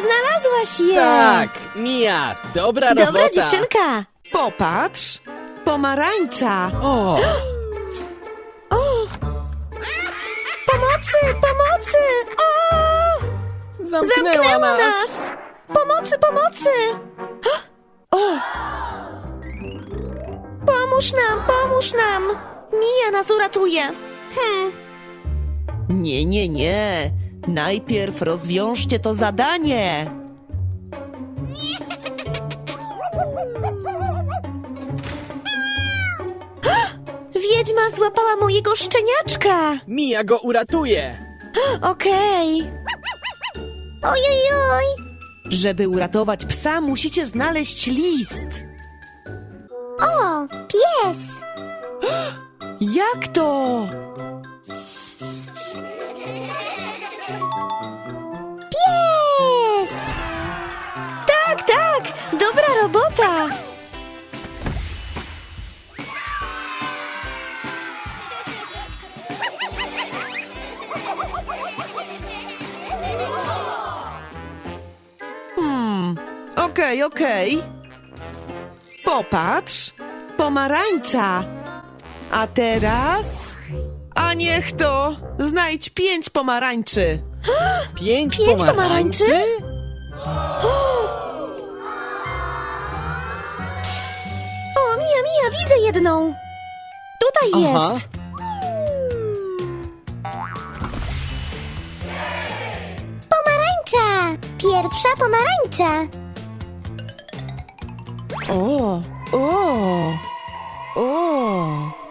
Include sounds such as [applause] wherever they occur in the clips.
znalazłaś je! Tak, Mia, dobra Dobra robota. dziewczynka! Popatrz! Pomarańcza! O, [gasps] Pomocy, pomocy! O! zamknęła, Zamknęła nas. nas! Pomocy, pomocy! [gasps] O! Pomóż nam, pomóż nam! Mija nas uratuje! Hmm, Nie, nie, nie! Najpierw rozwiążcie to zadanie! [gasps] wiedźma złapała mojego szczeniaczka! Mia go uratuje. [gasps] Okej. Ojojoj! Żeby uratować psa, musicie znaleźć list. O, pies! [gasps] Jak to? Tak! Dobra robota! Hmm, okej, okej. Popatrz, pomarańcza. A teraz? A niech to! Znajdź pięć pomarańczy. Pięć, [gasps] Pięć pomarańczy? O, jedną! Tutaj Aha. jest! Pomarańcza! Pierwsza pomarańcza! O, o, o.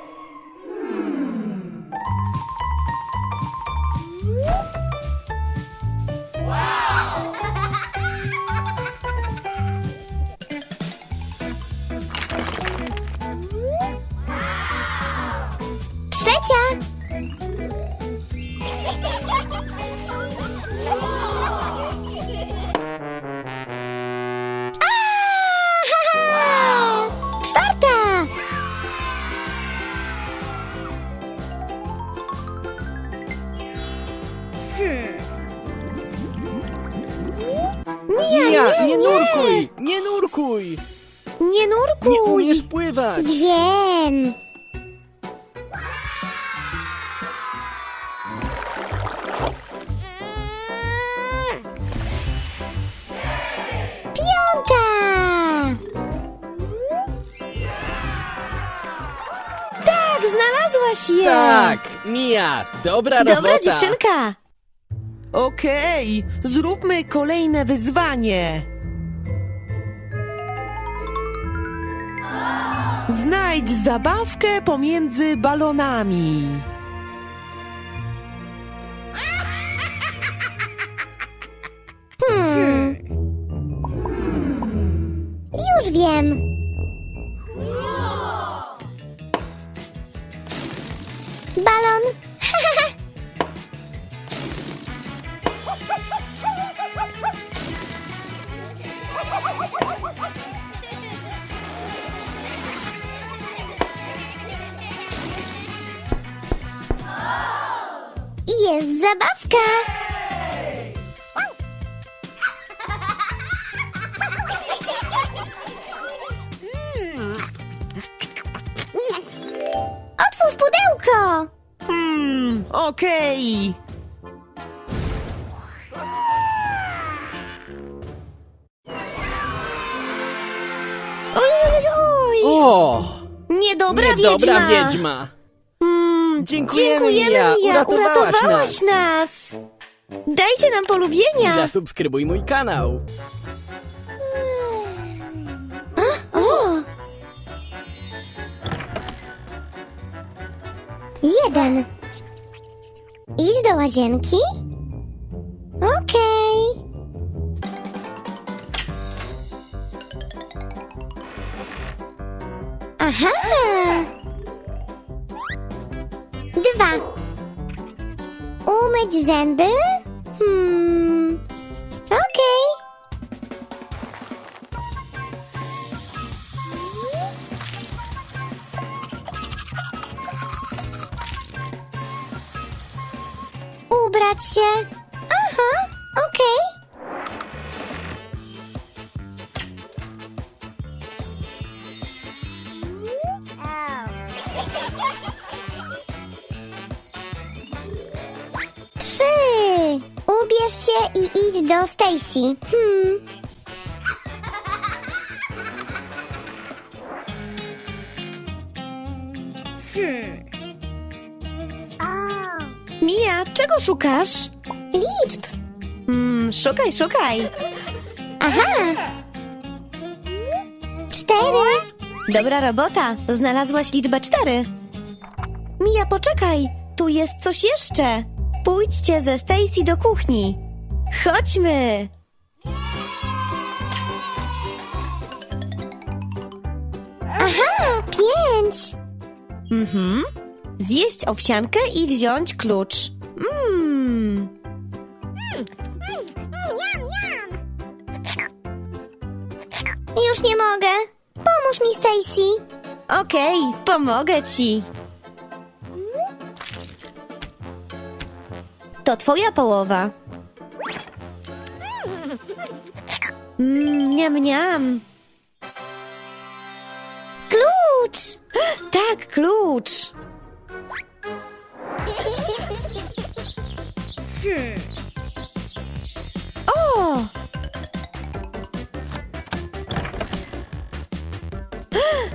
Czwarta! Mia, nie, nie nie. nurkuj, nie nurkuj. Nie Nie nurkuj! umiesz pływać. Wiem! Znalazłaś je! Tak, Mia, dobra Dobra robota. dziewczynka! Okej, zróbmy kolejne wyzwanie. Znajdź zabawkę pomiędzy balonami. Hmm. Już wiem. Jest zabawka. Otwórz pudełko! Hmm, okej. Ojojoj! O, Niedobra, niedobra wiedźma! wiedźma. Mm, Dziękujemy, dziękujemy Mija, uratowałaś uratowałaś nas. Dajcie nam polubienia! Zasubskrybuj mój kanał. O! Jeden. Idź do łazienki. Okej. Aha. Dwa. Umyć zęby? Hmm. Okej. Okay. ubrać się. Aha, okej. Okay. Oh. [laughs] ubierz się i idź do Stacy. Hmm. Mija, czego szukasz? Liczb. Mm, szukaj, szukaj. Aha. Cztery. Dobra robota, znalazłaś liczbę cztery. Mija, poczekaj, tu jest coś jeszcze. Pójdźcie ze Stacy do kuchni. Chodźmy. Aha, pięć. Mhm. Zjeść owsiankę i wziąć klucz. Mmm. Już nie mogę. Pomóż mi, Stacy. Okej, pomogę ci. To twoja połowa. Mmm, niam. Klucz. [gasps] Tak, klucz. O!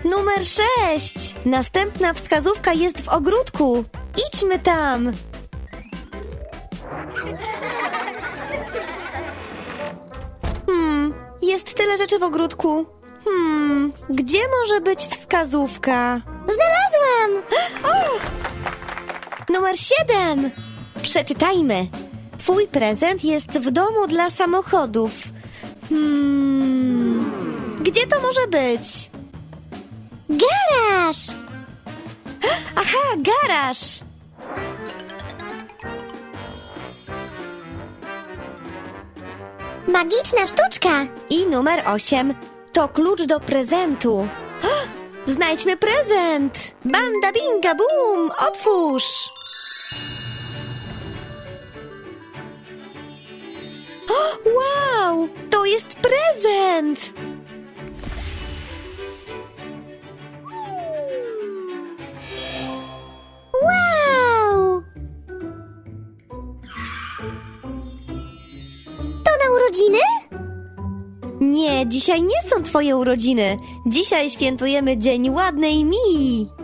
[gasps] Numer sześć. Następna wskazówka jest w ogródku. Idźmy tam. Hmm, jest tyle rzeczy w ogródku. Hmm, gdzie może być wskazówka? Znalazłam. Numer 7. Przeczytajmy. Twój prezent jest w domu dla samochodów. Hmm. Gdzie to może być? Garaż. Aha, garaż. Magiczna sztuczka. I numer 8. To klucz do prezentu. Znajdźmy prezent. Banda binga boom, otwórz. Wow, to jest prezent. Dzisiaj nie są twoje urodziny. Dzisiaj świętujemy Dzień Ładnej Mii.